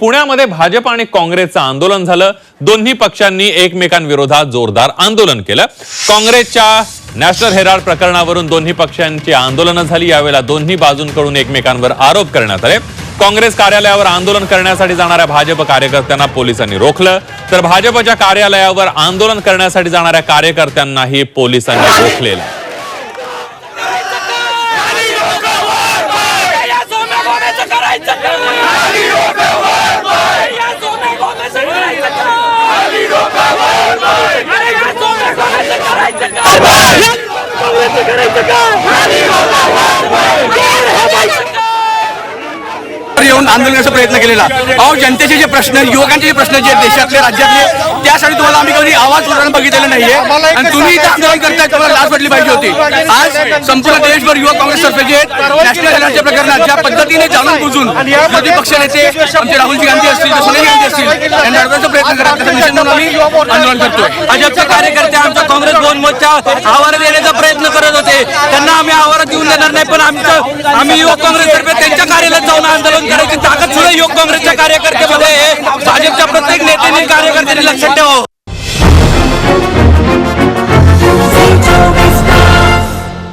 पुण्यामध्ये भाजप आणि काँग्रेसचं आंदोलन झालं. दोन्ही पक्षांनी एकमेकांविरोधात जोरदार आंदोलन केलं. काँग्रेसच्या नॅशनल हेराल्ड प्रकरणावरून दोन्ही पक्षांची आंदोलनं झाली. यावेळेला दोन्ही बाजूंकडून एकमेकांवर आरोप करण्यात आले. काँग्रेस कार्यालयावर आंदोलन करण्यासाठी जाणाऱ्या भाजप कार्यकर्त्यांना पोलिसांनी रोखलं. तर भाजपच्या कार्यालयावर आंदोलन करण्यासाठी जाणाऱ्या कार्यकर्त्यांनाही पोलिसांनी रोखलेलं. येऊन आंदोलन करण्याचा प्रयत्न केलेला. अहो जनतेचे जे प्रश्न युवकांचे जे प्रश्न जे आहेत देशातले राज्यातले त्यासाठी तुम्हाला आम्ही कधी आवाज उठवून बघितलेलं नाहीये. आणि तुम्ही इथे आंदोलन करताय तुम्हाला लाच वाटली पाहिजे होती. आज संपूर्ण देशभर युवक काँग्रेस तर्फे जे नॅशनल हेराल्डच्या प्रकरणात ज्या पद्धतीने जाणून बुजून विरोधी पक्ष नेते आमचे राहुलजी गांधी असतील सोनिया गांधी असतील यांना अडवण्याचा प्रयत्न करा त्याचा निषेध म्हणून आम्ही आंदोलन करतोय. भाजपचे कार्यकर्ते आमच्या काँग्रेस भवन मोर्चा आवार देण्याचा प्रयत्न करत होते. त्यांना देऊन देणार नाही पण आमचं आम्ही युवक काँग्रेसतर्फे त्यांच्या कार्यालयात जाऊन आंदोलन करायची ताकद सुद्धा युवक काँग्रेसच्या कार्यकर्त्यामध्ये भाजपच्या प्रत्येक नेत्यांनी कार्यकर्त्यांनी लक्षात ठेवावं.